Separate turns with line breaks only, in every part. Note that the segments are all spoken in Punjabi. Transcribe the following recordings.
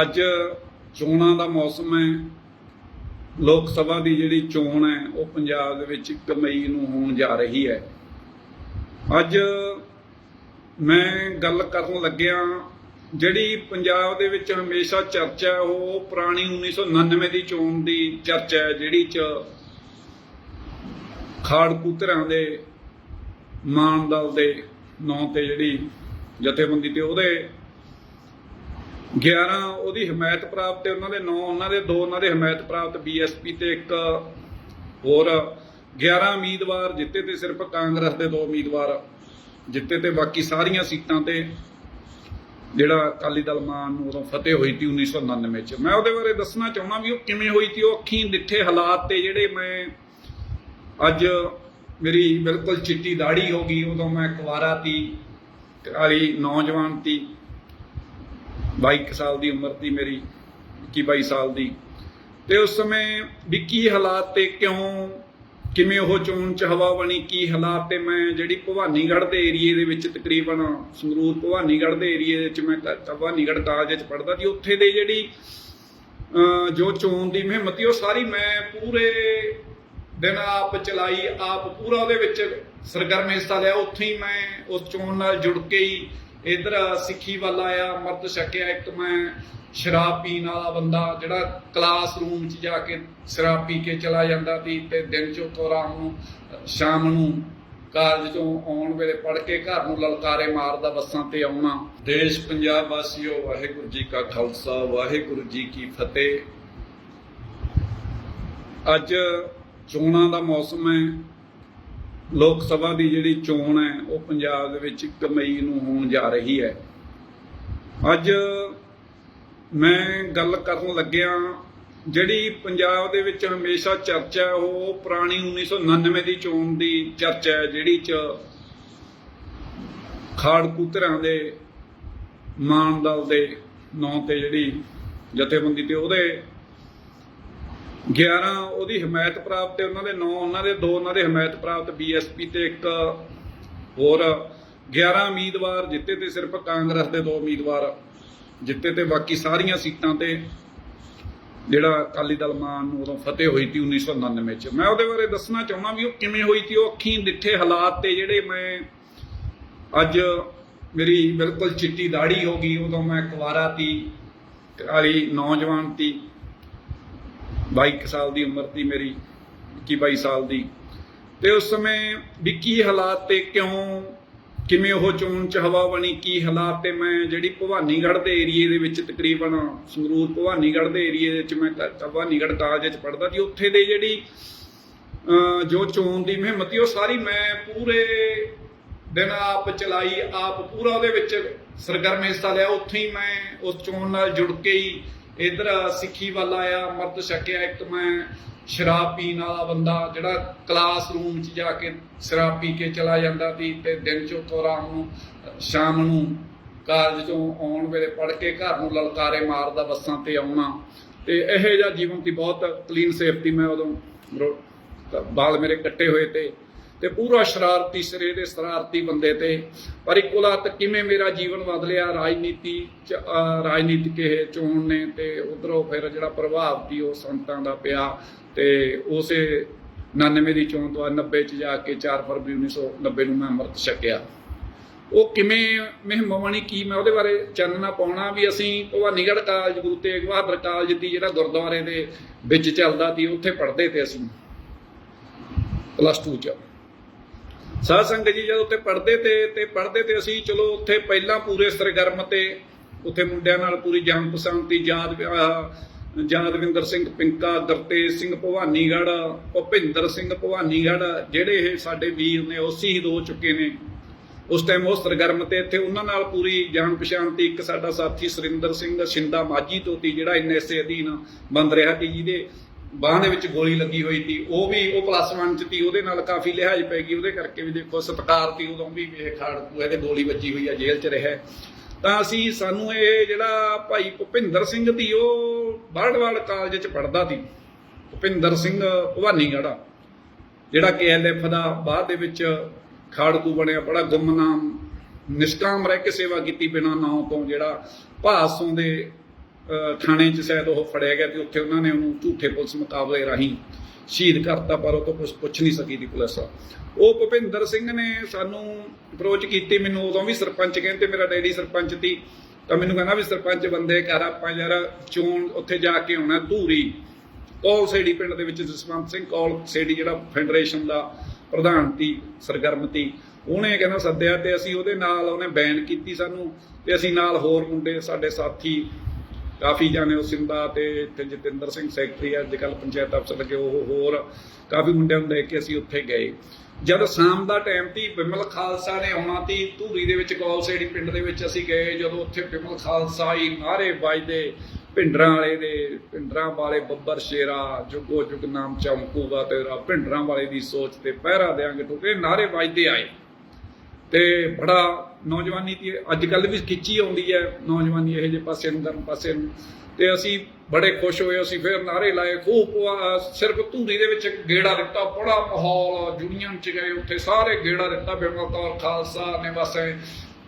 ਅੱਜ ਚੋਣਾਂ ਦਾ ਮੌਸਮ ਹੈ। ਲੋਕ ਸਭਾ ਦੀ ਜਿਹੜੀ ਚੋਣ ਹੈ, ਉਹ ਪੰਜਾਬ ਦੇ ਵਿੱਚ 1 ਮਈ ਨੂੰ ਹੋਣ ਜਾ ਰਹੀ ਹੈ। ਅੱਜ ਮੈਂ ਗੱਲ ਕਰਨ ਲੱਗਿਆ, ਜਿਹੜੀ ਪੰਜਾਬ ਦੇ ਵਿੱਚ ਹਮੇਸ਼ਾ ਚਰਚਾ ਉਹ ਪੁਰਾਣੀ 1999 ਦੀ ਚੋਣ ਦੀ ਚਰਚਾ ਹੈ, ਜਿਹੜੀ ਚ ਖਾੜ ਖਾੜਕੂਤਰਾਂ ਦੇ, ਮਾਨ ਦਲ ਦੇ ਨਾਂ ਤੇ ਜਿਹੜੀ ਜਥੇਬੰਦੀ ਤੇ ਉਹਦੇ 11 ਉਹਦੀ ਹਮਾਇਤ ਪ੍ਰਾਪਤ ਤੇ ਉਹਨਾਂ ਦੇ 9 ਉਹਨਾਂ ਦੇ ਦੋ, ਉਹਨਾਂ ਦੇ ਹਮਾਇਤ ਪ੍ਰਾਪਤ ਬੀਐਸਪੀ ਤੇ ਇੱਕ ਹੋਰ। 11 ਉਮੀਦਵਾਰ ਜਿੱਤੇ ਤੇ ਸਿਰਫ ਕਾਂਗਰਸ ਦੇ ਦੋ ਉਮੀਦਵਾਰ ਜਿੱਤੇ ਤੇ ਬਾਕੀ ਸਾਰੀਆਂ ਸੀਟਾਂ ਤੇ ਜਿਹੜਾ ਅਕਾਲੀ ਦਲ ਮਾਨ ਨੂੰ ਉਦੋਂ ਫਤਿਹ ਹੋਈ ਸੀ 1999 ਚ। ਮੈਂ ਉਹਦੇ ਬਾਰੇ ਦੱਸਣਾ ਚਾਹੁੰਦਾ ਵੀ ਉਹ ਕਿਵੇਂ ਹੋਈ ਸੀ ਉਹ ਅੱਖੀਂ ਡਿੱਠੇ ਹਾਲਾਤ ਤੇ ਜਿਹੜੇ ਮੈਂ ਅੱਜ ਮੇਰੀ ਬਿਲਕੁਲ ਚਿੱਟੀ ਦਾੜੀ ਹੋ ਗਈ, ਉਦੋਂ ਮੈਂ ਕੁਵਾਰਾ ਤੀ ਕਾਲੀ ਨੌਜਵਾਨ ਤੀ। 22 ਸਾਲ ਦੀ ਉਮਰ ਸੀ ਮੇਰੀ 21 ਸਾਲ ਦੀ। ਤੇ ਉਸ ਸਮੇਂ ਵੀ ਕੀ ਹਾਲਾਤ ਤੇ ਕਿਉਂ, ਕਿਵੇਂ ਉਹ ਚੋਣ ਚ ਹਵਾ ਬਣੀ, ਕੀ ਹਾਲਾਤ ਤੇ ਮੈਂ ਜਿਹੜੀ ਭਵਾਨੀਗੜ੍ਹ ਦੇ ਏਰੀਏ ਦੇ ਵਿੱਚ ਤਕਰੀਬਨ ਸੰਗਰੂਰ ਭਵਾਨੀਗੜ੍ਹ ਦੇ ਏਰੀਏ ਦੇ ਵਿੱਚ ਮੈਂ ਕ- ਭਵਾਨੀਗੜ੍ਹ ਕਾਲਜ ਚ ਪੜ੍ਹਦਾ ਸੀ, ਉੱਥੇ ਦੇ ਜਿਹੜੀ, ਅਹ, ਜੋ ਚੋਣ ਦੀ ਮੁਹਿੰਮ ਉਹ ਸਾਰੀ ਮੈਂ ਪੂਰੇ ਦਿਨ ਆਪ ਚਲਾਈ, ਆਪ ਪੂਰਾ ਉਹਦੇ ਵਿੱਚ ਸਰਗਰਮ ਹਿੱਸਾ ਲਿਆ, ਉੱਥੇ ਹੀ ਮੈਂ ਉਸ ਚੋਣ ਨਾਲ ਜੁੜ ਕੇ ਹੀ ਇਧਰ ਸਿੱਖੀ ਵੱਲ ਆਇਆ, ਮਰਦ ਛਕਿਆ, ਇੱਕ ਮੈਂ ਸ਼ਰਾਬ ਪੀਣ ਵਾਲਾ ਬੰਦਾ, ਜਿਹੜਾ ਕਲਾਸਰੂਮ 'ਚ ਜਾ ਕੇ ਸ਼ਰਾਬ ਪੀ ਕੇ ਚਲਾ ਜਾਂਦਾ ਸੀ ਤੇ ਦਿਨ 'ਚੋਂ ਤੋਰਾ ਨੂੰ, ਸ਼ਾਮ ਨੂੰ ਕਾਲਜ ਤੋਂ ਆਉਣ ਵੇਲੇ ਪੜ ਕੇ ਘਰ ਨੂੰ ਲਲਕਾਰੇ ਮਾਰਦਾ ਬੱਸਾਂ ਤੇ ਆਉਣਾ। ਦੇਸ਼ ਪੰਜਾਬ ਵਾਸੀਓ, ਵਾਹਿਗੁਰੂ ਜੀ ਕਾ ਖਾਲਸਾ, ਵਾਹਿਗੁਰੂ ਜੀ ਕੀ ਫਤਿਹ। ਅੱਜ ਚੋਣਾਂ ਦਾ ਮੌਸਮ ਹੈ। ਲੋਕ ਸਭਾ ਦੀ ਜਿਹੜੀ ਚੋਣ ਹੈ ਉਹ ਪੰਜਾਬ ਦੇ ਵਿੱਚ 1 ਮਈ ਨੂੰ ਹੋਣ ਜਾ ਰਹੀ ਹੈ। ਅੱਜ ਮੈਂ ਗੱਲ ਕਰਨ ਲੱਗਿਆ ਜਿਹੜੀ ਪੰਜਾਬ ਦੇ ਵਿੱਚ ਹਮੇਸ਼ਾ ਚਰਚਾ ਹੈ, ਉਹ ਪੁਰਾਣੀ 1999 ਦੀ ਚੋਣ ਦੀ ਚਰਚਾ ਹੈ ਜਿਹੜੀ ਚ ਖਾੜਕੂਤਰਾਂ ਦੇ ਮਾਨ ਦਲ ਦੇ ਨਾਂ ਤੇ ਜਿਹੜੀ ਜਥੇਬੰਦੀ ਤੇ ਉਹਦੇ 11 ਉਹਦੀ ਹਮਾਇਤ ਪ੍ਰਾਪਤ ਤੇ ਉਹਨਾਂ ਦੇ 9 ਉਹਨਾਂ ਦੇ ਦੋ, ਉਹਨਾਂ ਦੇ ਹਮਾਇਤ ਪ੍ਰਾਪਤ ਬੀਐਸਪੀ ਤੇ ਇੱਕ ਹੋਰ 11 ਉਮੀਦਵਾਰ, ਜਿੱਤੇ ਤੇ ਸਿਰਫ ਕਾਂਗਰਸ ਦੇ ਦੋ ਉਮੀਦਵਾਰ, ਜਿੱਤੇ ਤੇ ਬਾਕੀ ਸਾਰੀਆਂ ਸੀਟਾਂ ਤੇ ਜਿਹੜਾ ਅਕਾਲੀ ਦਲ ਮਾਨ ਨੂੰ ਉਦੋਂ ਫਤਿਹ ਹੋਈ ਸੀ 1999 ਚ। ਮੈਂ ਉਹਦੇ ਬਾਰੇ ਦੱਸਣਾ ਚਾਹੁੰਦਾ ਵੀ ਉਹ ਕਿਵੇਂ ਹੋਈ ਸੀ ਉਹ ਅੱਖੀਂ ਡਿੱਠੇ ਹਾਲਾਤ ਤੇ ਜਿਹੜੇ ਮੈਂ ਅੱਜ ਮੇਰੀ ਬਿਲਕੁਲ ਚਿੱਟੀ ਦਾੜੀ ਹੋ ਗਈ, ਉਦੋਂ ਮੈਂ ਕੁਵਾਰਾ ਤੀ ਕਾਲੀ ਨੌਜਵਾਨ ਤੀ। 22 ਸਾਲ ਦੀ ਉਮਰ ਸੀ ਮੇਰੀ 22 ਸਾਲ ਦੀ। ਤੇ ਉਸ ਸਮੇਂ ਵੀ ਕੀ ਹਾਲਾਤ ਤੇ ਕਿਉਂ, ਕਿਵੇਂ ਉਹ ਚੋਣ ਚ ਹਵਾ ਬਣੀ, ਕੀ ਹਾਲਾਤ ਤੇ ਮੈਂ ਜਿਹੜੀ ਭਵਾਨੀਗੜ੍ਹ ਦੇ ਏਰੀਏ ਦੇ ਵਿੱਚ ਤਕਰੀਬਨ ਸੰਗਰੂਰ ਭਵਾਨੀਗੜ੍ਹ ਦੇ ਏਰੀਏ ਦੇ ਵਿੱਚ ਮੈਂ ਭਵਾਨੀਗੜ੍ਹ ਕਾਲਜ ਚ ਪੜ੍ਹਦਾ ਸੀ, ਉੱਥੇ ਦੇ ਜਿਹੜੀ, ਅਹ ਜੋ ਚੋਣ ਦੀ ਮੁਹਿੰਮ ਸੀ, ਉਹ ਸਾਰੀ ਮੈਂ ਪੂਰੇ ਦਿਨ ਆਪ ਚਲਾਈ, ਆਪ ਪੂਰਾ ਉਹਦੇ ਵਿੱਚ ਸਰਗਰਮ ਹਿੱਸਾ ਲਿਆ, ਉੱਥੇ ਹੀ ਮੈਂ ਉਸ ਚੋਣ ਨਾਲ ਜੁੜ ਕੇ ਹੀ ਇਧਰ ਸਿੱਖੀ ਵੱਲ ਆਇਆ, ਮਰਦ ਛਕਿਆ, ਇੱਕ ਮੈਂ ਸ਼ਰਾਬ ਪੀਣ ਵਾਲਾ ਬੰਦਾ, ਜਿਹੜਾ ਕਲਾਸਰੂਮ 'ਚ ਜਾ ਕੇ ਸ਼ਰਾਬ ਪੀ ਕੇ ਚਲਾ ਜਾਂਦਾ ਸੀ ਤੇ ਦਿਨ 'ਚੋਂ ਤੋਰਾ ਨੂੰ, ਸ਼ਾਮ ਨੂੰ ਕਾਲਜ ਚੋਂ ਆਉਣ ਵੇਲੇ ਪੜ ਕੇ ਘਰ ਨੂੰ ਲਲਕਾਰੇ ਮਾਰਦਾ ਬੱਸਾਂ ਤੇ ਆਉਣਾ। ਤੇ ਇਹੋ ਜਿਹਾ ਜੀਵਨ ਸੀ, ਬਹੁਤ ਕਲੀਨ ਸੇਫਟੀ ਮੈਂ ਉਦੋਂ ਬਾਲ ਮੇਰੇ ਕੱਟੇ ਹੋਏ ਤੇ ਤੇ ਪੂਰਾ ਸ਼ਰਾਰਤੀ ਸਿਰੇ ਦੇ ਸ਼ਰਾਰਤੀ ਬੰਦੇ ਤੇ। ਪਰ ਇੱਕੋ ਲੱਤ ਕਿਵੇਂ ਮੇਰਾ ਜੀਵਨ ਬਦਲਿਆ, ਰਾਜਨੀਤੀ ਚ ਰਾਜਨੀਤਿਕ ਇਹ ਚੋਣ ਨੇ ਤੇ ਉਧਰੋਂ ਫਿਰ ਜਿਹੜਾ ਪ੍ਰਭਾਵ ਸੀ ਉਹ ਸੰਤਾਂ ਦਾ ਪਿਆ ਤੇ ਉਸੇ 99 ਦੀ ਚੋਣ ਤੋਂ ਬਾਅਦ 90 ਚ ਜਾ ਕੇ 4 ਫਰਵਰੀ 1990 ਨੂੰ ਮੈਂ ਅੰਮ੍ਰਿਤ ਛਕਿਆ। ਉਹ ਕਿਵੇਂ ਮੁਹਿੰਮ ਕੀ ਮੈਂ ਉਹਦੇ ਬਾਰੇ ਚਾਨਣਾ ਪਾਉਣਾ ਵੀ ਅਸੀਂ ਭਵਾਨੀਗੜ੍ਹ ਕਾਲਜ, ਗੁਰੂ ਤੇਗ ਬਹਾਦਰ ਕਾਲਜ ਦੀ ਜਿਹੜਾ ਗੁਰਦੁਆਰੇ ਦੇ ਵਿੱਚ ਚੱਲਦਾ ਸੀ, ਉੱਥੇ ਪੜ੍ਹਦੇ ਤੇ ਅਸੀਂ। ਪਲੱਸ 2 ਚ। ਸਾਧ ਸੰਗਤ ਜੀ ਜਦੋਂ ਉੱਥੇ ਪੜ੍ਹਦੇ ਤੇ ਤੇ ਪੜ੍ਹਦੇ ਤੇ ਅਸੀਂ ਚਲੋ ਉੱਥੇ ਪਹਿਲਾਂ ਪੂਰੇ ਸਰਗਰਮ ਤੇ ਉੱਥੇ ਮੁੰਡਿਆਂ ਨਾਲ ਪੂਰੀ ਜਾਣ ਪਛਾਣ ਦੀ ਯਾਦ ਯਾਦਵਿੰਦਰ ਸਿੰਘ ਪਿੰਕਾ ਗੁਰਤੇਜ ਸਿੰਘ ਭਵਾਨੀਗੜ੍ਹ, ਭੁਪਿੰਦਰ ਸਿੰਘ ਭਵਾਨੀਗੜ੍ਹ, ਜਿਹੜੇ ਇਹ ਸਾਡੇ ਵੀਰ ਨੇ, ਉਹ ਸ਼ਹੀਦ ਹੋ ਚੁੱਕੇ ਨੇ। ਉਸ ਟਾਈਮ ਉਹ ਸਰਗਰਮ ਤੇ ਇੱਥੇ ਉਹਨਾਂ ਨਾਲ ਪੂਰੀ ਜਾਣ ਪਛਾਣ ਤੀ ਇੱਕ ਸਾਡਾ ਸਾਥੀ ਸੁਰਿੰਦਰ ਸਿੰਘ ਸ਼ਿੰਦਾ ਮਾਝੀ ਤੋਂ ਤੀ ਜਿਹੜਾ ਐਨਐਸਏ ਅਧੀਨ ਬੰਦ ਰਿਹਾ ਸੀ ਜਿਹਦੇ ਬਾਹ ਦੇ ਵਿੱਚ ਗੋਲੀ ਲੱਗੀ ਹੋਈ ਸੀ, ਉਹ ਵੀ, ਉਹ ਪਲੱਸ 1 ਚ ਤੀ ਉਹਦੇ ਨਾਲ ਕਾਫੀ ਲਿਹਾਜ਼ ਪੈ ਗਈ, ਉਹਦੇ ਕਰਕੇ ਵੀ ਦੇਖੋ ਸਤਕਾਰ ਤੀ ਉਦੋਂ ਵੀ ਇਹ ਖਾੜਕੂ ਇਹਦੇ ਗੋਲੀ ਵੱਜੀ ਹੋਈ ਆ, ਜੇਲ੍ਹ ਚ ਰਿਹਾ ਤਾਂ ਅਸੀਂ, ਸਾਨੂੰ ਇਹ ਜਿਹੜਾ ਭਾਈ ਭੁਪਿੰਦਰ ਸਿੰਘ ਦੀ ਉਹ ਬਰਡਵਾਲ ਕਾਲਜ ਚ ਪੜਦਾ ਸੀ। ਭੁਪਿੰਦਰ ਸਿੰਘ ਭਵਾਨੀਗੜ੍ਹ, ਜਿਹੜਾ ਕੇਐਲਐਫ ਦਾ ਬਾਅਦ ਦੇ ਵਿੱਚ ਖਾੜਕੂ ਬਣਿਆ, ਬੜਾ ਗੁੰਮਨਾਮ, ਨਿਸ਼ਕਾਮ ਰਹਿ ਕੇ ਸੇਵਾ ਕੀਤੀ ਬਿਨਾਂ ਨਾਂ ਤੋਂ, ਜਿਹੜਾ ਭਾਸੋਂ ਦੇ ਥਾਣੇ 'ਚ ਸ਼ਾਇਦ ਉਹ ਫੜਿਆ ਗਿਆ ਤੇ ਉੱਥੇ ਉਹਨਾਂ ਨੇ ਉਹਨੂੰ ਝੂਠੇ ਪੁਲਿਸ ਮੁਕਾਬਲੇ ਰਾਹੀਂ ਸ਼ਹੀਦ ਕਰਤਾ, ਪਰ ਉਹ ਤੋਂ ਕੁਝ ਪੁੱਛ ਨਹੀਂ ਸਕੀ ਦੀ ਪੁਲਿਸ ਉਹ ਭੁਪਿੰਦਰ ਸਿੰਘ ਨੇ ਸਾਨੂੰ ਅਪਰੋਚ ਕੀਤੀ, ਮੈਨੂੰ ਉਦੋਂ ਵੀ ਸਰਪੰਚ ਕਹਿੰਦੇ, ਮੇਰਾ ਡੈਡੀ ਸਰਪੰਚ ਸੀ, ਤਾਂ ਮੈਨੂੰ ਕਹਿੰਦਾ ਵੀ ਸਰਪੰਚ ਬੰਦੇ ਕਰ ਆਪਾਂ ਯਾਰ ਚੋਣ ਉੱਥੇ ਜਾ ਕੇ ਆਉਣਾ ਧੂਰੀ। ਕੌਲ ਸੇੜੀ ਪਿੰਡ ਦੇ ਵਿੱਚ ਜਸਵੰਤ ਸਿੰਘ ਕੌਲ ਸੇੜੀ, ਜਿਹੜਾ ਫੈਡਰੇਸ਼ਨ ਦਾ ਪ੍ਰਧਾਨ ਸੀ, ਸਰਗਰਮ ਸੀ। ਉਹਨੇ ਕਹਿੰਦਾ ਸੱਦਿਆ ਤੇ ਅਸੀਂ ਉਹਦੇ ਨਾਲ ਉਹਨੇ ਬੈਨ ਕੀਤੀ ਸਾਨੂੰ, ਤੇ ਅਸੀਂ ਨਾਲ ਹੋਰ ਮੁੰਡੇ, ਸਾਡੇ ਸਾਥੀ ਕਾਫੀ ਜਾਣੇ ਉਹ ਸਿੰਦਾ ਤੇ ਇੱਥੇ ਜਤਿੰਦਰ ਸਿੰਘ ਸੈਕਟਰੀ ਅੱਜ ਕੱਲ ਪੰਚਾਇਤ ਅਫਸਰ ਲੱਗੇ, ਉਹ ਹੋਰ ਕਾਫੀ ਮੁੰਡਿਆਂ ਨੂੰ ਲੈ ਕੇ ਅਸੀਂ ਉੱਥੇ ਗਏ। ਜਦ ਸ਼ਾਮ ਦਾ ਟਾਈਮ ਸੀ, ਬਿਮਲ ਖਾਲਸਾ ਨੇ ਆਉਣਾ ਸੀ, ਧੂਰੀ ਦੇ ਵਿੱਚ ਕੌਲਸੇੜੀ ਪਿੰਡ ਦੇ ਵਿੱਚ ਅਸੀਂ ਗਏ, ਜਦੋਂ ਉੱਥੇ ਬਿਮਲ ਖਾਲਸਾ ਹੀ ਨਾਰੇ ਵੱਜਦੇ ਭਿੰਡਰਾਂ ਵਾਲੇ ਦੇ, ਭਿੰਡਰਾਂ ਵਾਲੇ ਬੱਬਰ ਸ਼ੇਰਾ, ਜੁਗੋ ਜੁਗ ਨਾਮ ਚਮਕੂਗਾ ਤੇਰਾ, ਭਿੰਡਰਾਂ ਵਾਲੇ ਦੀ ਸੋਚ ਤੇ ਪਹਿਰਾ ਦੇਾਂਗੇ ਟੁਕੇ ਨਾਰੇ ਵੱਜਦੇ ਆਏ। ਤੇ ਬੜਾ ਨੌਜਵਾਨੀ ਦੀ ਅੱਜ ਕੱਲ ਵੀ ਖਿੱਚੀ ਆਉਂਦੀ ਹੈ, ਨੌਜਵਾਨੀ ਇਹ ਜੇ ਪਾਸੇ ਨੂੰ ਕਰਨ ਪਾਸੇ ਨੂੰ। ਤੇ ਅਸੀਂ ਬੜੇ ਖੁਸ਼ ਹੋਏ, ਅਸੀਂ ਫਿਰ ਨਾਰੇ ਲਾਏ ਖੂਬ ਸਿਰਫ ਧੂਰੀ ਦੇ ਵਿੱਚ ਗੇੜਾ ਦਿੱਤਾ, ਬੜਾ ਮਾਹੌਲ ਯੂਨੀਅਨ ਚ ਗਏ ਉੱਥੇ, ਸਾਰੇ ਗੇੜਾ ਦਿੱਤਾ ਬਿਮਲ ਖਾਲਸਾ, ਨੇ ਬਸ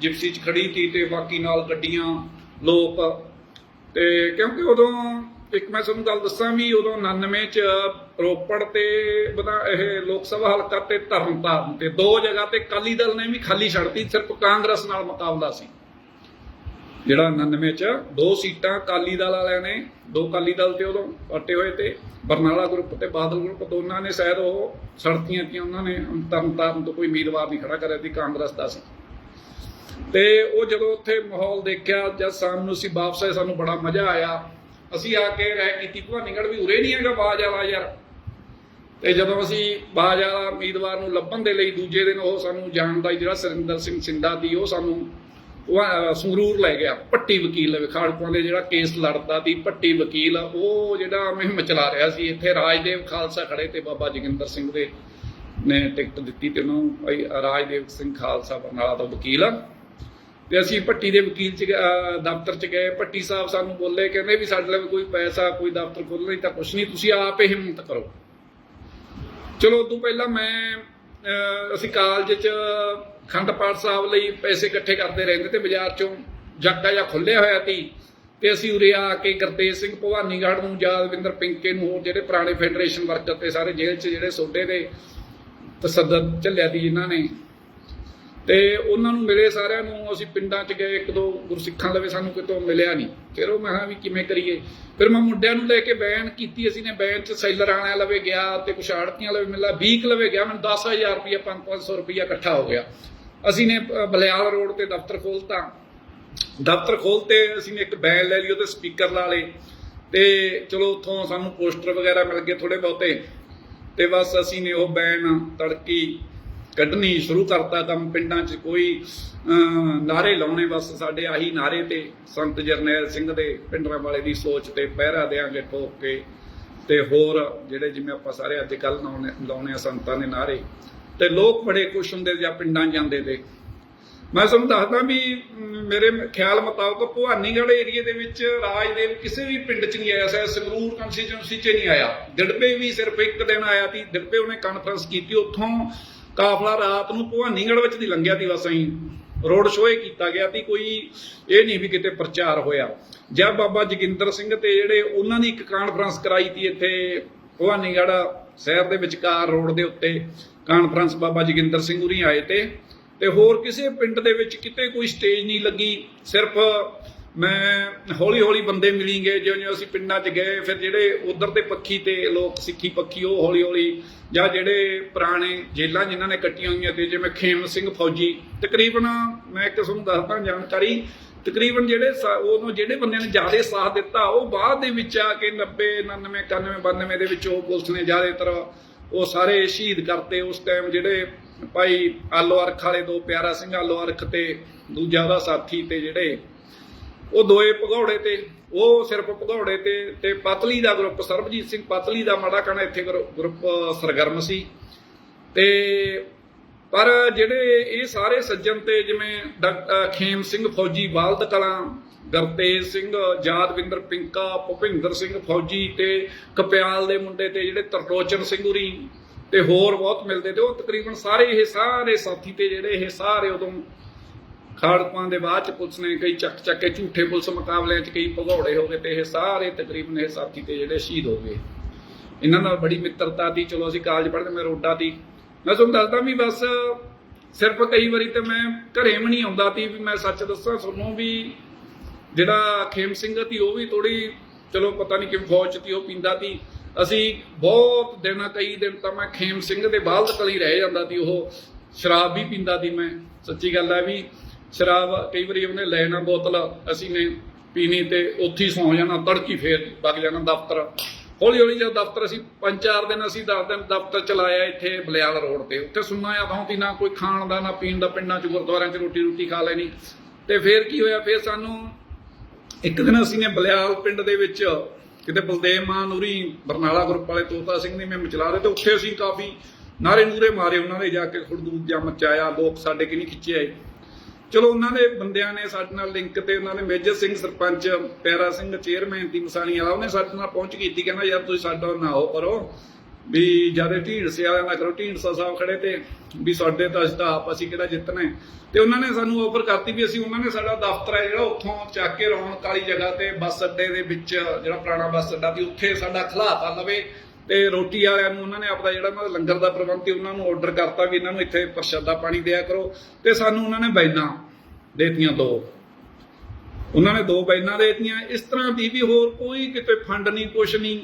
ਜਿਪਸੀ ਚ ਖੜੀ ਸੀ ਤੇ ਬਾਕੀ ਨਾਲ ਗੱਡੀਆਂ, ਲੋਕ ਤੇ ਕਿਉਂਕਿ ਉਦੋਂ ਇੱਕ ਮੈਂ ਤੁਹਾਨੂੰ ਗੱਲ ਦੱਸਾਂ ਵੀ ਉਦੋਂ 99 ਚ ਰੋਪੜ ਤੇ ਬਤਾ ਇਹ ਲੋਕ ਸਭਾ ਹਲਕਾ ਤੇ ਤਰਨਤਾਰਨ ਤੇ ਦੋ ਜਗ੍ਹਾ ਤੇ ਕਾਲੀ ਦਲ ਨੇ ਵੀ ਖਾਲੀ ਛੱਡਤੀ, ਸਿਰਫ ਕਾਂਗਰਸ ਨਾਲ ਮੁਕਾਬਲਾ ਸੀ। ਜਿਹੜਾ 99 ਚ ਦੋ ਸੀਟਾਂ ਕਾਲੀ ਦਲ ਵਾਲਿਆਂ ਨੇ, ਦੋ ਕਾਲੀ ਦਲ ਤੇ ਉਦੋਂ ਪੱਟੇ ਹੋਏ ਤੇ, ਬਰਨਾਲਾ ਗਰੁੱਪ ਤੇ ਬਾਦਲ ਗਰੁੱਪ, ਦੋਨਾਂ ਨੇ ਸ਼ਾਇਦ ਉਹ ਸੜਤੀਆਂ ਤੀਆਂ ਉਹਨਾਂ ਨੇ ਤਰਨਤਾਰਨ ਤੋਂ ਕੋਈ ਉਮੀਦਵਾਰ ਨਹੀਂ ਖੜਾ ਕਰਿਆ ਸੀ, ਕਾਂਗਰਸ ਦਾ ਸੀ। ਤੇ ਉਹ ਜਦੋਂ ਉੱਥੇ ਮਾਹੌਲ ਦੇਖਿਆ, ਜਦ ਸ਼ਾਮ ਨੂੰ ਅਸੀਂ ਵਾਪਸ ਆਏ, ਸਾਨੂੰ ਬੜਾ ਮਜ਼ਾ ਆਇਆ। ਅਸੀਂ ਆ ਕੇ ਰਹਿ ਕੀਤੀ ਭਵਾਨੀਗੜ੍ਹ ਵੀ ਉਰੇ ਨਹੀਂ ਹੈਗਾ ਬਾਜ ਵਾਲਾ ਯਾਰ। ਤੇ ਜਦੋਂ ਅਸੀਂ ਬਾਜ ਵਾਲਾ ਉਮੀਦਵਾਰ ਨੂੰ ਲੱਭਣ ਦੇ ਲਈ ਦੂਜੇ ਦਿਨ ਉਹ ਸਾਨੂੰ ਜਾਣਦਾ ਹੀ ਜਿਹੜਾ ਸਰਿੰਦਰ ਸਿੰਘ ਸਿੰਦਾ ਦੀ, ਉਹ ਸਾਨੂੰ ਸੰਗਰੂਰ ਲੈ ਗਿਆ, ਪੱਟੀ ਵਕੀਲ ਵਿਖਾੜਪੁਰ ਦੇ ਜਿਹੜਾ ਕੇਸ ਲੜਦਾ ਸੀ ਪੱਟੀ ਵਕੀਲ, ਉਹ ਜਿਹੜਾ ਮੁਹਿੰਮ ਚਲਾ ਰਿਹਾ ਸੀ। ਇੱਥੇ ਰਾਜਦੇਵ ਖਾਲਸਾ ਖੜੇ ਤੇ ਬਾਬਾ ਜੋਗਿੰਦਰ ਸਿੰਘ ਦੇ ਨੇ ਟਿਕਟ ਦਿੱਤੀ ਤੇ ਉਹਨੂੰ ਭਾਈ ਰਾਜਦੇਵ ਸਿੰਘ ਖਾਲਸਾ ਬਰਨਾਲਾ ਦਾ ਵਕੀਲ। ਆ ਤੇ ਅਸੀਂ ਭੱਟੀ ਦੇ ਵਕੀਲ ਚ ਦਫ਼ਤਰ ਚ ਗਏ। ਭੱਟੀ ਸਾਹਿਬ ਸਾਨੂੰ ਬੋਲੇ, ਕਹਿੰਦੇ ਵੀ ਸਾਡੇ ਲਈ ਕੋਈ ਪੈਸਾ, ਕੋਈ ਦਫ਼ਤਰ ਖੋਲ੍ਹਣ ਲਈ ਤਾਂ ਕੁਛ ਨਹੀਂ, ਤੁਸੀਂ ਆਪ ਹੀ ਹਿੰਮਤ ਕਰੋ। ਚਲੋ, ਉਦੋਂ ਪਹਿਲਾਂ ਮੈਂ ਅਸੀਂ ਕਾਲਜ ਚ ਖੰਡ ਪਾਠ ਸਾਹਿਬ ਲਈ ਪੈਸੇ ਇਕੱਠੇ ਕਰਦੇ ਰਹਿੰਦੇ ਤੇ ਬਾਜ਼ਾਰ ਚੋਂ ਜੱਗਾ ਜਾਂ ਖੁੱਲਿਆ ਹੋਇਆ ਸੀ ਤੇ ਅਸੀਂ ਉਰੇ ਆ ਕੇ ਗੁਰਤੇਜ ਸਿੰਘ ਭਵਾਨੀਗੜ੍ਹ ਨੂੰ, ਯਾਦਵਿੰਦਰ ਪਿੰਕੇ ਨੂੰ, ਹੋਰ ਜਿਹੜੇ ਪੁਰਾਣੇ ਫੈਡਰੇਸ਼ਨ ਵਰਕਰ ਤੇ ਸਾਰੇ ਜੇਲ੍ਹ 'ਚ ਜਿਹੜੇ ਸੋਡੇ ਦੇ ਤਸੱਦਦ ਚੱਲਿਆ ਦੀ ਇਹਨਾਂ ਨੇ ਤੇ ਉਹਨਾਂ ਨੂੰ ਮਿਲੇ ਸਾਰਿਆਂ ਨੂੰ, ਅਸੀਂ ਪਿੰਡਾਂ 'ਚ ਗਏ, ਇੱਕ ਦੋ ਗੁਰਸਿੱਖਾਂ ਲਵੇ ਸਾਨੂੰ ਕਿਤੋਂ ਮਿਲਿਆ ਨਹੀਂ। ਫਿਰ ਉਹ ਮੈਂ ਕਿਹਾ ਵੀ ਕਿਵੇਂ ਕਰੀਏ? ਫਿਰ ਮੈਂ ਮੁੰਡਿਆਂ ਨੂੰ ਲੈ ਕੇ ਬੈਨ ਕੀਤੀ, ਅਸੀਂ ਨੇ ਬੈਨ 'ਚ ਸੈਲਰ ਆਣਿਆਂ ਲਵੇ ਗਿਆ ਤੇ ਕੁਛ ਆੜਤੀਆਂ ਲਵੇ ਮਿਲਿਆ 20 ਕੁ ਲਵੇ ਗਿਆ, ਮੈਨੂੰ 10000 ਰੁਪਇਆ 5-500 ਰੁਪਇਆ ਇਕੱਠਾ ਹੋ ਗਿਆ। ਅਸੀਂ ਨੇ ਬਲਿਆਲ ਰੋਡ ਤੇ ਦਫ਼ਤਰ ਖੋਲਤਾ। ਦਫ਼ਤਰ ਖੋਲਤੇ, ਅਸੀਂ ਨੇ ਇੱਕ ਬੈਨ ਲੈ ਲਈ, ਉਹਦੇ ਸਪੀਕਰ ਲਾ ਲਏ। ਤੇ ਚਲੋ ਉੱਥੋਂ ਸਾਨੂੰ ਪੋਸਟਰ ਵਗੈਰਾ ਮਿਲ ਗਏ ਥੋੜੇ ਬਹੁਤੇ। ਤੇ ਬਸ ਅਸੀਂ ਨੇ ਉਹ ਬੈਨ ਤੜਕੀ ਕੱਢਣੀ ਸ਼ੁਰੂ ਕਰਤਾ ਕੰਮ ਪਿੰਡਾਂ 'ਚ ਕੋਈ ਅਹ, ਨਾਰੇ ਲਾਉਣੇ ਬਸ ਸਾਡੇ ਆਹੀ ਨਾਰੇ ਤੇ ਸੰਤ ਜਰਨੈਲ ਸਿੰਘ ਦੇ ਪਿੰਡਰਾਂ ਵਾਲੇ ਦੀ ਸੋਚ ਤੇ ਪਹਿਰਾ ਦੇਾਂਗੇ ਠੋਕ ਕੇ। ਤੇ ਹੋਰ ਜਿਹੜੇ ਜਿਵੇਂ ਆਪਾਂ ਸਾਰੇ ਅੱਜ ਕੱਲ ਲਾਉਣੇ ਆ ਸੰਤਾਂ ਦੇ ਨਾਰੇ ਤੇ ਲੋਕ ਬੜੇ ਖੁਸ਼ ਹੁੰਦੇ ਜਾਂ ਪਿੰਡਾਂ ਜਾਂਦੇ ਤੇ। ਮੈਂ ਤੁਹਾਨੂੰ ਦੱਸਦਾ ਵੀ ਮੇਰੇ ਖਿਆਲ ਮੁਤਾਬਕ ਭਵਾਨੀਗੜ੍ਹ ਏਰੀਏ ਦੇ ਵਿੱਚ ਰਾਜਦੇਵ ਕਿਸੇ ਵੀ ਪਿੰਡ 'ਚ ਨਹੀਂ ਆਇਆ ਸੈ ਸੰਗਰੂਰ ਕੰਸਟੀਚੁਐਂਸੀ 'ਚ ਨਹੀਂ ਆਇਆ। ਦਿੜਬੇ ਵੀ ਸਿਰਫ ਇੱਕ ਦਿਨ ਆਇਆ ਸੀ ਦਿੜਬੇ ਉਹਨੇ ਕਾਨਫਰੰਸ ਕੀਤੀ ਉੱਥੋਂ ਕਾਫਲਾ ਰਾਤ ਨੂੰ ਭਵਾਨੀਗੜ੍ਹ ਵਿੱਚ ਦੀ ਲੰਘਿਆ ਸੀ ਬਸ ਅਸੀਂ। ਰੋਡ ਸ਼ੋਅ ਕੀਤਾ ਗਿਆ ਸੀ ਕੋਈ ਇਹ ਨਹੀਂ ਵੀ ਕਿਤੇ ਪ੍ਰਚਾਰ ਹੋਇਆ। ਜਦ ਬਾਬਾ ਜੋਗਿੰਦਰ ਸਿੰਘ ਤੇ ਜਿਹੜੇ ਉਹਨਾਂ ਦੀ ਇੱਕ ਕਾਨਫਰੰਸ ਕਰਾਈ ਤੀ ਇੱਥੇ ਭਵਾਨੀਗੜ ਸ਼ਹਿਰ ਦੇ ਵਿਚਕਾਰ ਰੋਡ ਦੇ ਉੱਤੇ। ਕਾਨਫਰੰਸ ਬਾਬਾ ਜੋਗਿੰਦਰ ਸਿੰਘ ਉਰੀ ਆਏ ਤੇ। ਤੇ ਹੋਰ ਕਿਸੇ ਪਿੰਡ ਦੇ ਵਿੱਚ ਕਿਤੇ ਕੋਈ ਸਟੇਜ ਨਹੀਂ ਲੱਗੀ। ਸਿਰਫ ਮੈਂ ਹੌਲੀ ਹੌਲੀ ਬੰਦੇ ਮਿਲੀਂਗੇ ਜਿਉਂ ਜਿਉਂ ਅਸੀਂ ਪਿੰਡਾਂ 'ਚ ਗਏ, ਫਿਰ ਜਿਹੜੇ ਉਧਰ ਦੇ ਪੱਖੀ ਤੇ ਲੋਕ, ਸਿੱਖੀ ਪੱਖੀ, ਉਹ ਹੌਲੀ ਹੌਲੀ ਜਾਂ ਜਿਹੜੇ ਪੁਰਾਣੇ ਜੇਲਾਂ ਜਿਨ੍ਹਾਂ ਨੇ ਕੱਟੀਆਂ ਹੋਈਆਂ ਤੇ ਜਿਵੇਂ ਖੇਮ ਸਿੰਘ ਫੌਜੀ, ਤਕਰੀਬਨ ਮੈਂ ਇੱਕ ਤੁਹਾਨੂੰ ਦੱਸਦਾ ਜਾਣਕਾਰੀ, ਤਕਰੀਬਨ ਜਿਹੜੇ ਸਾ- ਜਿਹੜੇ ਬੰਦਿਆਂ ਨੇ ਜ਼ਿਆਦਾ ਸਾਥ ਦਿੱਤਾ, ਉਹ ਬਾਅਦ ਦੇ ਵਿੱਚ ਆ ਕੇ 90 99 91 92 ਦੇ ਵਿੱਚ ਉਹ ਪੁਲਿਸ ਨੇ ਜ਼ਿਆਦਾਤਰ ਉਹ ਸਾਰੇ ਸ਼ਹੀਦ ਕਰਤੇ। ਉਸ ਟਾਈਮ ਜਿਹੜੇ ਭਾਈ ਆਲੋ ਅਰਖ ਵਾਲੇ, ਦੋ ਪਿਆਰਾ ਸਿੰਘ ਆਲੋ ਅਰਖ ਤੇ ਦੂਜਾ ਦਾ ਸਾਥੀ ਤੇ ਜਿਹੜੇ ਉਹ ਦੋਏ ਭਗੌੜੇ ਤੇ, ਉਹ ਸਿਰਫ ਭਗੌੜੇ ਤੇ ਤੇ ਪਤਲੀ ਦਾ ਗਰੁੱਪ, ਸਰਬਜੀਤ ਸਿੰਘ ਪਤਲੀ ਦਾ ਮਾੜਾ ਕਣਾ ਇੱਥੇ ਗਰੁੱਪ ਸਰਗਰਮ ਸੀ। ਤੇ ਪਰ ਜਿਹੜੇ ਇਹ ਸਾਰੇ ਸੱਜਣ ਤੇ ਜਿਵੇਂ ਖੇਮ ਸਿੰਘ ਫੌਜੀ, ਬਾਲਦ ਕਲਾਂ, ਗਰਤੇਜ ਸਿੰਘ ਯਾਦਵਿੰਦਰ ਪਿੰਕਾ, ਭੁਪਿੰਦਰ ਸਿੰਘ ਫੌਜੀ ਤੇ ਕਪਿਆਲ ਦੇ ਮੁੰਡੇ ਤੇ ਜਿਹੜੇ ਤਰਲੋਚਨ ਸਿੰਘ ਉਰੀ ਤੇ ਹੋਰ ਬਹੁਤ ਮਿਲਦੇ ਤੇ ਉਹ ਤਕਰੀਬਨ ਸਾਰੇ ਇਹ ਸਾਰੇ ਸਾਥੀ ਤੇ ਜਿਹੜੇ ਇਹ ਸਾਰੇ ਉਦੋਂ ਖਾੜਕਾਂ ਦੇ ਬਾਅਦ ਚ ਪੁਲਿਸ ਨੇ ਕਈ ਚੱਕ ਚੱਕ ਕੇ ਝੂਠੇ ਪੁਲਿਸ ਮੁਕਾਬਲਿਆਂ ਚ ਕਈ ਭਗੌੜੇ ਹੋ ਗਏ ਤੇ ਇਹ ਸਾਰੇ ਤਕਰੀਬਨ ਇਹ ਸਾਥੀ ਤੇ ਜਿਹੜੇ ਸ਼ਹੀਦ ਹੋ ਗਏ। ਇਹਨਾਂ ਨਾਲ ਬੜੀ ਮਿੱਤਰਤਾ ਦੀ, ਚਲੋ ਅਸੀਂ ਕਾਲਜ ਪੜ੍ਹਦੇ ਮੈਂ ਰੋਡਾ ਦੀ। ਮੈਂ ਤੁਹਾਨੂੰ ਦੱਸਦਾ ਵੀ ਬਸ ਸਿਰਫ ਕਈ ਵਾਰੀ ਤੇ ਮੈਂ ਘਰੇ ਵੀ ਨਹੀਂ ਆਉਂਦਾ ਤੀ ਵੀ ਮੈਂ ਸੱਚ ਦੱਸਾਂ, ਤੁਹਾਨੂੰ ਵੀ ਜਿਹੜਾ ਖੇਮ ਸਿੰਘ ਸੀ ਉਹ ਵੀ ਥੋੜੀ ਚਲੋ ਪਤਾ ਨਹੀਂ ਕਿਵੇਂ ਫੌਜ ਚ ਤੀ ਉਹ ਪੀਂਦਾ ਤੀ ਅਸੀਂ ਬਹੁਤ ਦਿਨ, ਕਈ ਦਿਨ ਤਾਂ ਮੈਂ ਖੇਮ ਸਿੰਘ ਦੇ ਬਾਲਦ ਕਲੀ ਰਹਿ ਜਾਂਦਾ ਸੀ, ਉਹ ਸ਼ਰਾਬ ਵੀ ਪੀਂਦਾ ਸੀ ਮੈਂ। ਸੱਚੀ ਗੱਲ ਹੈ ਵੀ ਸ਼ਰਾਬ, ਕਈ ਵਾਰੀ ਉਹਨੇ ਲੈਣਾ ਬੋਤਲ, ਅਸੀਂ ਨੇ ਪੀਣੀ ਤੇ ਉੱਥੇ ਸੌਂ ਜਾਣਾ, ਤੜਕੀ ਫੇਰ ਵਗ ਜਾਣਾ ਦਫ਼ਤਰ। ਹੌਲੀ ਹੌਲੀ ਜਦ ਦਫ਼ਤਰ ਅਸੀਂ ਪੰਜ ਚਾਰ ਦਿਨ ਅਸੀਂ 10 ਦਿਨ ਦਫ਼ਤਰ ਚਲਾਇਆ ਇੱਥੇ ਬਲਿਆਲ ਰੋਡ ਤੇ। ਉੱਥੇ ਸੁਣਨਾ ਆ ਤਾਂ ਨਾ ਕੋਈ ਖਾਣ ਦਾ, ਨਾ ਪੀਣ ਦਾ, ਪਿੰਡਾਂ ਚ ਗੁਰਦੁਆਰਿਆਂ ਚ ਰੋਟੀ ਰੋਟੀ ਖਾ ਲੈਣੀ। ਤੇ ਫੇਰ ਕੀ ਹੋਇਆ, ਫੇਰ ਸਾਨੂੰ ਇੱਕ ਦਿਨ ਅਸੀਂ ਨੇ ਬਲਿਆਲ ਪਿੰਡ ਦੇ ਵਿੱਚ ਕਿਤੇ ਬਲਦੇਵ ਮਾਨ ਉਰੀ, ਬਰਨਾਲਾ ਗਰੁੱਪ ਵਾਲੇ ਤੋਤਾ ਸਿੰਘ ਨੇ ਮੈਂ ਮਚਲਾ ਰਹੇ ਤੇ ਉੱਥੇ ਅਸੀਂ ਕਾਫੀ ਨਾਰੇ ਨੂਰੇ ਮਾਰੇ ਉਹਨਾਂ ਨੇ, ਜਾ ਕੇ ਖੁਰਦੂਦ ਜਾਂ ਮਚਾਇਆ, ਲੋਕ ਸਾਡੇ ਕਿ ਨਹੀਂ ਖਿੱਚੇ ਆਏ। ਚਲੋ, ਉਹਨਾਂ ਦੇ ਬੰਦਿਆਂ ਨੇ ਸਾਡੇ ਨਾਲ ਲਿੰਕ ਤੇ ਉਹਨਾਂ ਨੇ ਮੇਜਰ ਸਿੰਘ, ਸਰਪੰਚ ਪੈਰਾ ਸਿੰਘ ਚੇਅਰਮੈਨ ਦੀ ਮਸਾਣੀ ਵਾਲਾ, ਉਹਨੇ ਸਾਡੇ ਨਾਲ ਪਹੁੰਚ ਕੀਤੀ, ਕਹਿੰਦਾ, ਯਾਰ, ਤੁਸੀਂ ਸਾਡਾ ਨਾ ਹੋ ਕਰੋ। ਵੀ ਜ਼ਿਆਦਾ ਢੀਂਡਸੇ ਵਾਲਿਆਂ ਨਾ ਕਰੋ, ਢੀਂਡਸਾ ਸਾਹਿਬ ਖੜੇ ਤੇ ਵੀ ਸਾਡੇ ਤਾਂ ਅਸੀਂ ਆਪ ਅਸੀਂ ਕਿਹੜਾ ਜਿੱਤਣਾ ਤੇ ਉਹਨਾਂ ਨੇ ਸਾਨੂੰ ਆਫਰ ਕਰਤੀ ਵੀ ਅਸੀਂ ਉਹਨਾਂ ਨੇ ਸਾਡਾ ਦਫ਼ਤਰ ਹੈ ਜਿਹੜਾ, ਉੱਥੋਂ ਚੱਕ ਕੇ ਰੌਣਕ ਵਾਲੀ ਜਗ੍ਹਾ ਤੇ ਬੱਸ ਅੱਡੇ ਦੇ ਵਿੱਚ, ਜਿਹੜਾ ਪੁਰਾਣਾ ਬੱਸ ਅੱਡਾ ਸੀ, ਉੱਥੇ ਸਾਡਾ ਖਲਾਤਾ ਲਵੇ। ਤੇ ਰੋਟੀ ਵਾਲਿਆਂ ਨੂੰ ਉਹਨਾਂ ਨੇ ਆਪਦਾ ਜਿਹੜਾ ਉਹਨਾਂ ਲੰਗਰ ਦਾ ਪ੍ਰਬੰਧ ਸੀ, ਉਹਨਾਂ ਨੂੰ ਆਰਡਰ ਕਰਤਾ ਵੀ ਇਹਨਾਂ ਨੂੰ ਇੱਥੇ ਪ੍ਰਸ਼ਾਦਾ ਪਾਣੀ ਦਿਆ ਕਰੋ। ਤੇ ਸਾਨੂੰ ਉਹਨਾਂ ਨੇ ਬੈਨਾਂ ਦੇਤੀਆਂ ਦੋ। ਉਹਨਾਂ ਨੇ ਦੋ ਬੈਨਾਂ ਦੇਤੀਆਂ। ਇਸ ਤਰ੍ਹਾਂ ਦੀ ਵੀ ਹੋਰ ਕੋਈ ਕਿਤੇ ਫੰਡ ਨਹੀਂ, ਕੁਛ ਨਹੀਂ।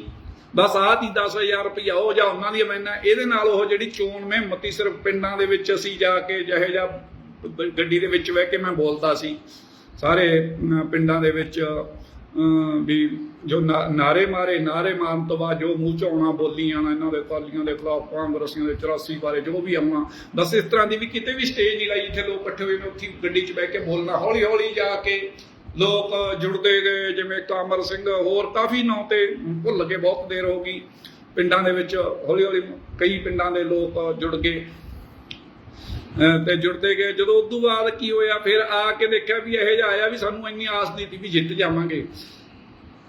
ਬਸ ਆਹ ਦੀ 10000 ਰੁਪਇਆ ਉਹ ਜਾਂ ਉਹਨਾਂ ਦੀ ਬੈਨਾਂ ਇਹਦੇ ਨਾਲ ਉਹ ਜਿਹੜੀ ਚੋਣ ਮਹਿਮਤੀ ਸਿਰਫ ਪਿੰਡਾਂ ਦੇ ਵਿੱਚ ਅਸੀਂ ਜਾ ਕੇ ਜਿਹੇ ਜਾਂ ਗੱਡੀ ਦੇ ਵਿੱਚ ਬਹਿ ਕੇ ਮੈਂ ਬੋਲਦਾ ਸੀ। ਸਾਰੇ ਪਿੰਡਾਂ ਦੇ ਵਿੱਚ ਵੀ ਜੋ ਨਾਰੇ ਮਾਰੇ, ਨਾਰੇ ਮਾਰਨ ਤੋਂ ਬਾਅਦ ਜੋ ਮੂੰਹ ਚ ਆਉਣਾ, ਬੋਲੀਆਂ ਨਾ ਇਹਨਾਂ ਦੇ ਕਾਲੀਆਂ ਦੇ ਖਿਲਾਫ ਕਾਂਗਰਸੀਆਂ ਦੇ 84 ਬਾਰੇ ਜੋ ਵੀ ਆਉਣਾ। ਬਸ ਇਸ ਤਰ੍ਹਾਂ ਦੀ ਵੀ ਕਿਤੇ ਵੀ ਸਟੇਜ ਨਹੀਂ ਲਾਈ, ਜਿੱਥੇ ਲੋਕ ਇਕੱਠੇ ਹੋਏ ਨੇ, ਉੱਥੇ ਗੱਡੀ 'ਚ ਬਹਿ ਕੇ ਬੋਲਣਾ ਹੌਲੀ ਹੌਲੀ ਜਾ ਕੇ ਲੋਕ ਜੁੜਦੇ ਗਏ ਜਿਵੇਂ ਕਾਮਰ ਸਿੰਘ, ਹੋਰ ਕਾਫੀ ਨਾਂ ਤੇ ਭੁੱਲ ਗਏ ਬਹੁਤ ਦੇਰ ਹੋ ਗਈ। ਪਿੰਡਾਂ ਦੇ ਵਿੱਚ ਹੌਲੀ ਹੌਲੀ ਕਈ ਪਿੰਡਾਂ ਦੇ ਲੋਕ ਜੁੜ ਗਏ। ਤੇ ਜੁੜਦੇ ਗਏ। ਜਦੋਂ ਉਸ ਤੋਂ ਬਾਅਦ ਕੀ ਹੋਇਆ? ਫਿਰ ਆ ਕੇ ਦੇਖਿਆ ਵੀ ਇਹੋ ਜਿਹਾ ਆਇਆ ਵੀ ਸਾਨੂੰ ਇੰਨੀ ਆਸ ਨਹੀਂ ਸੀ ਵੀ ਜਿੱਤ ਜਾਵਾਂਗੇ।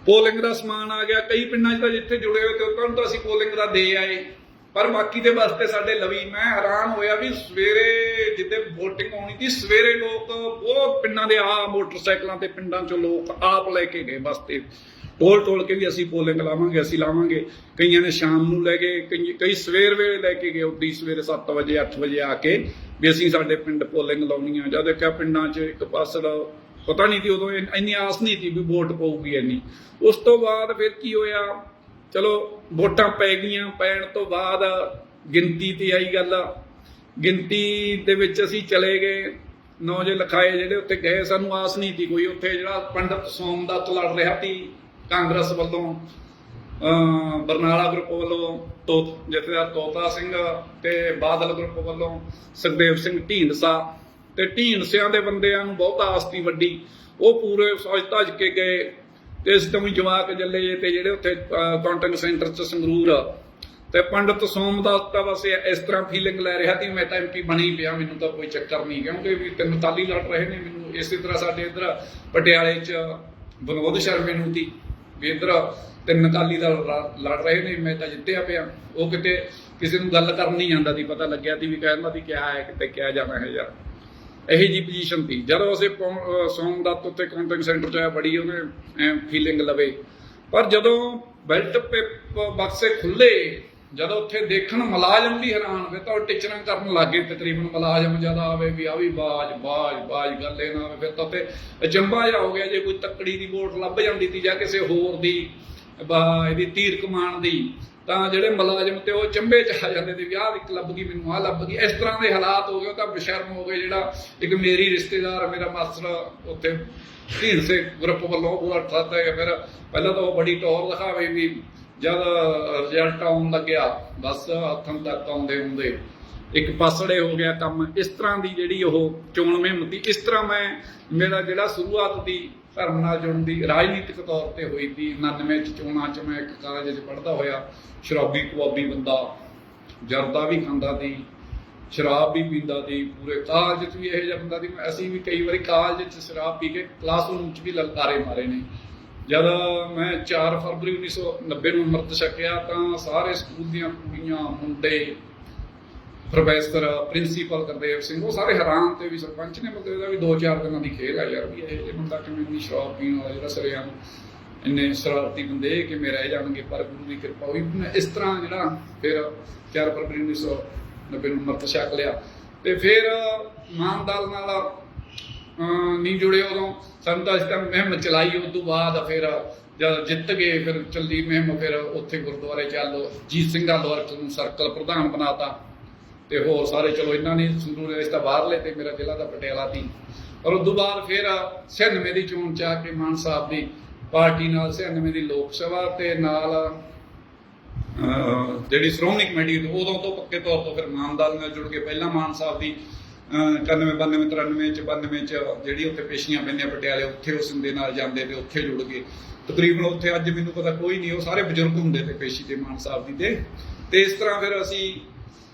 ਪੋਲਿੰਗ ਦਾ ਸਮਾਨ ਆ ਗਿਆ। ਕਈ ਪਿੰਡਾਂ 'ਚ ਤਾਂ ਜਿੱਥੇ ਜੁੜੇ ਹੋਏ ਤੇ ਉਹਨਾਂ ਨੂੰ ਤਾਂ ਅਸੀਂ ਪੋਲਿੰਗ ਦਾ ਦੇ ਆਏ। ਪਰ ਬਾਕੀ ਦੇ ਵਾਸਤੇ ਸਾਡੇ ਲਵੀ, ਮੈਂ ਹੈਰਾਨ ਹੋਇਆ ਵੀ ਸਵੇਰੇ ਜਿੱਦੇ VOTING ਹੋਣੀ ਸੀ, ਸਵੇਰੇ ਲੋਕ ਬਹੁਤ ਪਿੰਡਾਂ ਦੇ ਆ ਮੋਟਰਸਾਈਕਲਾਂ ਤੇ ਪਿੰਡਾਂ 'ਚੋਂ ਲੋਕ ਆਪ ਲੈ ਕੇ ਗਏ ਬਸ ਟੋਲ ਟੋਲ ਕੇ ਵੀ ਅਸੀਂ ਪੋਲਿੰਗ ਲਾਵਾਂਗੇ, ਅਸੀਂ ਲਾਵਾਂਗੇ। ਕਈਆਂ ਨੇ ਸ਼ਾਮ ਨੂੰ ਲੈ ਗਏ ਕਈ ਕਈ ਸਵੇਰ ਵੇਲੇ ਲੈ ਕੇ ਗਏ ਉੱਦੀ ਸਵੇਰੇ 7 ਵਜੇ 8 ਵਜੇ ਆ ਕੇ ਵੀ ਅਸੀਂ ਸਾਡੇ ਪਿੰਡ ਪੋਲਿੰਗ ਲਾਉਣੀ ਆ ਜਦ ਦੇਖਿਆ ਪਿੰਡਾਂ 'ਚ ਇੱਕ ਪਾਸੇ ਦਾ ਪਤਾ ਨਹੀਂ ਸੀ ਉਦੋਂ ਇੰਨੀ ਆਸ ਨਹੀਂ ਸੀ ਵੀ ਵੋਟ ਪਊਗੀ ਇੰਨੀ। ਉਸ ਤੋਂ ਬਾਅਦ ਫਿਰ ਕੀ ਹੋਇਆ? ਚਲੋ, ਵੋਟਾਂ ਪੈ ਗਈਆਂ। ਪੈਣ ਤੋਂ ਬਾਅਦ ਗਿਣਤੀ ਤੇ ਆਈ ਗੱਲ। ਗਿਣਤੀ ਦੇ ਵਿੱਚ ਅਸੀਂ ਚਲੇ ਗਏ। ਨੌ ਜੇ ਲਿਖਾਏ ਜਿਹੜੇ ਉੱਥੇ ਗਏ, ਸਾਨੂੰ ਆਸ ਨਹੀਂ ਸੀ ਕੋਈ। ਉੱਥੇ ਜਿਹੜਾ ਪੰਡਤ ਸੋਮ ਦਾ ਲੜ ਰਿਹਾ ਸੀ ਕਾਂਗਰਸ ਵੱਲੋਂ, ਅਹ, ਬਰਨਾਲਾ ਗਰੁੱਪ ਵੱਲੋਂ ਤੋ, ਜਥੇਦਾਰ ਤੋਤਾ ਸਿੰਘ ਤੇ ਬਾਦਲ ਗਰੁੱਪ ਵੱਲੋਂ ਸੁਖਦੇਵ ਸਿੰਘ ਢੀਂਡਸਾ ਤੇ ਢੀਂਡਸਿਆਂ ਦੇ ਬੰਦਿਆਂ ਨੂੰ ਬਹੁਤ ਆਸਤੀ ਵੱਡੀ। ਉਹ ਪੂਰੇ ਸੋਚ ਧੱਜ ਕੇ ਗਏ ਤੇ ਇਸ ਤੋਂ ਵੀ ਜਵਾਕ ਜੱਲੇ ਤੇ ਜਿਹੜੇ ਉੱਥੇ ਕਾਊਂਟਿੰਗ ਸੈਂਟਰ ਚ ਸੰਗਰੂਰ ਤੇ ਪੰਡਤ ਸੋਮਦਾਸ ਤਾਂ ਬਸ ਇਸ ਤਰ੍ਹਾਂ ਫੀਲਿੰਗ ਲੈ ਰਿਹਾ ਸੀ, ਮੈਂ ਤਾਂ ਐਮਪੀ ਬਣੀ ਪਿਆ, ਮੈਨੂੰ ਤਾਂ ਕੋਈ ਚੱਕਰ ਨਹੀਂ, ਕਿਉਂਕਿ ਵੀ ਤਿੰਨ ਤਾਲੀ ਲੜ ਰਹੇ ਨੇ ਮੈਨੂੰ, ਇਸੇ ਤਰ੍ਹਾਂ ਸਾਡੇ ਇੱਧਰ ਪਟਿਆਲੇ ਚ ਵਿਨੋਦ ਸ਼ਰਮੇ ਨੂੰ ਦੀ ਵੀ ਇੱਧਰ ਤਿੰਨ ਅਕਾਲੀ ਦਲ ਲੜ ਰਹੇ ਨੇ, ਮੈਂ ਤਾਂ ਜਿੱਤਿਆ ਪਿਆ। ਉਹ ਕਿਤੇ ਕਿਸੇ ਨੂੰ ਗੱਲ ਕਰਨ ਨਹੀਂ ਜਾਂਦਾ ਸੀ, ਪਤਾ ਲੱਗਿਆ ਸੀ ਵੀ ਕਹਿੰਦਾ ਸੀ ਕਿਆ ਹੈ ਕਿਤੇ ਕਿਹਾ ਜਾਣਾ ਹੈ ਯਾਰ। ਇਹੀ ਜੀ ਪੋਜੀਸ਼ਨ ਸੀ। ਜਦੋਂ ਅਸੀਂ ਸੋਮਦੱਤ ਉੱਤੇ ਕਾਊਂਟਿੰਗ ਸੈਂਟਰ ਚ ਆਇਆ, ਬੜੀ ਉਹਨੇ ਫੀਲਿੰਗ ਲਵੇ। ਪਰ ਜਦੋਂ ਬੈਲਟ ਪੇਪਰ ਬਕਸੇ ਖੁੱਲੇ ਜਦੋਂ ਉੱਥੇ ਦੇਖਣ ਮੁਲਾਜ਼ਮ ਵੀ ਹੈਰਾਨ ਹੋਏ ਤਾਂ ਉਹ ਟੀਚਰਾਂ ਕਰਨ ਲੱਗੇ ਤਕਰੀਬਨ ਮੁਲਾਜ਼ਮ ਜ਼ਿਆਦਾ ਆਵੇ ਵੀ ਆ ਵੀ ਬਾਜ ਬਾਜ ਬਾਜ ਗੱਲੇ ਨਾ ਆਵੇ ਫਿਰ ਤਾਂ ਉੱਥੇ ਅਚੰਭਾ ਜਿਹਾ ਹੋ ਗਿਆ, ਜੇ ਕੋਈ ਤੱਕੜੀ ਦੀ ਵੋਟ ਲੱਭ ਜਾਂਦੀ ਸੀ ਜਾਂ ਕਿਸੇ ਹੋਰ ਦੀ, ਬਾ, ਇਹਦੀ ਤੀਰ ਕਮਾਨ ਦੀ, ਤਾਂ ਜਿਹੜੇ ਮੁਲਾਜ਼ਮ ਤੇ ਉਹ ਚੰਬੇ ਚ ਆ ਜਾਂਦੇ ਤੇ ਵੀ ਆਹ ਇੱਕ ਲੱਭ ਗਈ, ਮੈਨੂੰ ਆਹ ਲੱਭ ਗਈ। ਇਸ ਤਰ੍ਹਾਂ ਦੇ ਹਾਲਾਤ ਹੋ ਗਏ ਉਹ ਤਾਂ ਬੇਸ਼ਰਮ ਹੋ ਗਏ ਜਿਹੜਾ ਇੱਕ ਮੇਰੀ ਰਿਸ਼ਤੇਦਾਰ, ਮੇਰਾ ਮਾਸਟਰ ਉੱਥੇ ਢੀਂਡਸੇ ਗਰੁੱਪ ਵੱਲੋਂ ਪੂਰਾ ਠੱਤ ਹੈ ਫਿਰ ਪਹਿਲਾਂ ਤਾਂ ਉਹ ਬੜੀ ਟੌਰ ਦਿਖਾਵੇ ਵੀ ਜਦ ਰਿਜ਼ਲਟ ਆਉਣ ਲੱਗਿਆ, ਬਸ ਹੱਥਾਂ ਤੱਕ ਆਉਂਦੇ ਹੁੰਦੇ। ਇੱਕ ਪਾਸੜੇ ਹੋ ਗਿਆ ਕੰਮ। ਇਸ ਤਰ੍ਹਾਂ ਦੀ ਜਿਹੜੀ ਉਹ ਚੋਣ ਮੁਹਿੰਮ ਸੀ, ਇਸ ਤਰ੍ਹਾਂ ਮੈਂ ਮੇਰਾ ਜਿਹੜਾ ਸ਼ੁਰੂਆਤ ਦੀ ਧਰਮ ਨਾਲ ਜੁੜਨ ਦੀ ਰਾਜਨੀਤਿਕ ਤੌਰ ਤੇ ਹੋਈ ਸੀ 99 ਚ ਚੋਣਾਂ ਚ ਮੈਂ ਇੱਕ ਕਾਲਜ 'ਚ ਪੜ੍ਹਦਾ ਹੋਇਆ, ਸ਼ਰਾਬੀ ਕਬਾਬੀ ਬੰਦਾ। ਜਰਦਾ ਵੀ ਖਾਂਦਾ ਸੀ, ਸ਼ਰਾਬ ਵੀ ਪੀਂਦਾ ਸੀ, ਪੂਰੇ ਕਾਲਜ 'ਚ ਵੀ ਇਹੋ ਜਿਹਾ ਬੰਦਾ ਸੀ। ਅਸੀਂ ਵੀ ਕਈ ਵਾਰੀ ਕਾਲਜ 'ਚ ਸ਼ਰਾਬ ਪੀ ਕੇ ਕਲਾਸਰੂਮ 'ਚ ਵੀ ਲਲਕਾਰੇ ਮਾਰੇ ਨੇ। ਜਦ ਮੈਂ 4 ਫਰਵਰੀ 1990 ਨੂੰ ਅੰਮ੍ਰਿਤ ਛਕਿਆ ਤਾਂ ਸਾਰੇ ਸਕੂਲ ਦੀਆਂ ਕੁੜੀਆਂ, ਮੁੰਡੇ, ਪ੍ਰੋਫੈਸਰ, ਪ੍ਰਿੰਸੀਪਲ ਗੁਰਦੇਵ ਸਿੰਘ, ਉਹ ਸਾਰੇ ਹੈਰਾਨ ਤੇ ਵੀ ਸਰਪੰਚ ਨੇ ਮਤਲਬ ਇਹਦਾ ਵੀ 2-4 ਦਿਨਾਂ ਦੀ ਖੇਡ ਆ ਯਾਰ ਵੀ ਇਹ ਬੰਦਾ ਕਿਵੇਂ ਦੀ ਸ਼ਰਾਬ ਪੀਣ ਵਾਲਾ ਜਿਹੜਾ ਸਰਿਆਂ ਇੰਨੇ ਸ਼ਰਾਰਤੀ ਬੰਦੇ ਕਿ ਕਿਵੇਂ ਰਹਿ ਜਾਣਗੇ? ਪਰ ਗੁਰੂ ਦੀ ਕਿਰਪਾ ਹੋਈ। ਮੈਂ ਇਸ ਤਰ੍ਹਾਂ ਜਿਹੜਾ ਫਿਰ 4 ਫਰਵਰੀ 1990 ਨੂੰ ਮਰਤ ਛਕ ਲਿਆ। ਤੇ ਫਿਰ ਮਾਨਦਾਲ ਨਾਲ ਨਹੀਂ ਜੁੜੇ ਉਦੋਂ। ਸਾਨੂੰ ਤਾਂ ਇਸ ਟਾਈਮ ਮੁਹਿੰਮ ਚਲਾਈ, ਉਸ ਤੋਂ ਬਾਅਦ ਫਿਰ ਜਦ ਜਿੱਤ ਗਏ ਫਿਰ ਚੱਲੀ ਮੁਹਿੰਮ, ਫਿਰ ਉੱਥੇ ਗੁਰਦੁਆਰੇ ਚੱਲ ਜੀਤ ਸਿੰਘਾਂ ਲੋਰਕ ਨੂੰ ਸਰਕਲ ਪ੍ਰਧਾਨ ਬਣਾਤਾ। ਤੇ ਹੋਰ ਸਾਰੇ, ਚਲੋ ਇਹਨਾਂ ਨੇ ਸੰਗਰੂਰ ਰਿਸ਼ਤਾ ਬਾਹਰਲੇ ਤੇ ਮੇਰਾ ਜ਼ਿਲ੍ਹਾ ਦਾ ਪਟਿਆਲਾ ਦੀ। ਔਰ ਉਸ ਤੋਂ ਬਾਅਦ ਫਿਰ 96 ਦੀ ਚੋਣ ਚ ਆ ਕੇ ਮਾਨ ਸਾਹਿਬ ਦੀ ਪਾਰਟੀ ਨਾਲ 96 ਦੀ ਲੋਕ ਸਭਾ ਤੇ ਨਾਲ ਜਿਹੜੀ ਸ਼੍ਰੋਮਣੀ ਕਮੇਟੀ, ਉਦੋਂ ਤੋਂ ਪੱਕੇ ਤੌਰ ਤੋਂ ਫਿਰ ਮਾਨਦਾਲ ਨਾਲ ਜੁੜ ਕੇ ਪਹਿਲਾਂ ਮਾਨ ਸਾਹਿਬ ਦੀ 91 92 93 ਚ 92 ਚ ਜਿਹੜੀ ਉੱਥੇ ਪੇਸ਼ੀਆਂ ਪੈਂਦੀਆਂ, ਪਟਿਆਲੇ, ਉੱਥੇ ਉਸ ਦੇ ਨਾਲ ਜਾਂਦੇ ਤੇ ਉੱਥੇ ਜੁੜ ਗਏ। ਤਕਰੀਬਨ ਉੱਥੇ ਅੱਜ ਮੈਨੂੰ ਪਤਾ ਕੋਈ ਨਹੀਂ, ਉਹ ਸਾਰੇ ਬਜ਼ੁਰਗ ਹੁੰਦੇ ਤੇ ਪੇਸ਼ੀ ਤੇ ਮਾਨ ਸਾਹਿਬ ਦੀ। ਤੇ ਤੇ ਇਸ ਤਰ੍ਹਾਂ ਫਿਰ ਅਸੀਂ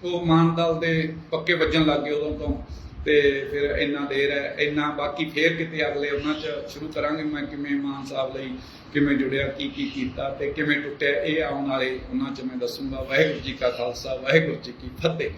ਉਹ ਮਾਨਦਾਲ ਦੇ ਪੱਕੇ ਵੱਜਣ ਲੱਗ ਗਏ ਉਦੋਂ ਤੋਂ। ਤੇ ਫਿਰ ਇੰਨਾ ਦੇਰ ਹੈ, ਇੰਨਾ ਬਾਕੀ ਫੇਰ ਕਿਤੇ ਅਗਲੇ ਉਹਨਾਂ ਚ ਸ਼ੁਰੂ ਕਰਾਂਗੇ ਮੈਂ ਕਿਵੇਂ ਮਾਨ ਸਾਹਿਬ ਲਈ ਕਿਵੇਂ ਜੁੜਿਆ, ਕੀ ਕੀ ਕੀਤਾ ਤੇ ਕਿਵੇਂ ਟੁੱਟਿਆ, ਇਹ ਆਉਣ ਵਾਲੇ ਉਹਨਾਂ ਚ ਮੈਂ ਦੱਸੂਗਾ। ਵਾਹਿਗੁਰੂ ਜੀ ਕਾ ਖਾਲਸਾ, ਵਾਹਿਗੁਰੂ ਜੀ ਕੀ ਫਤਿਹ।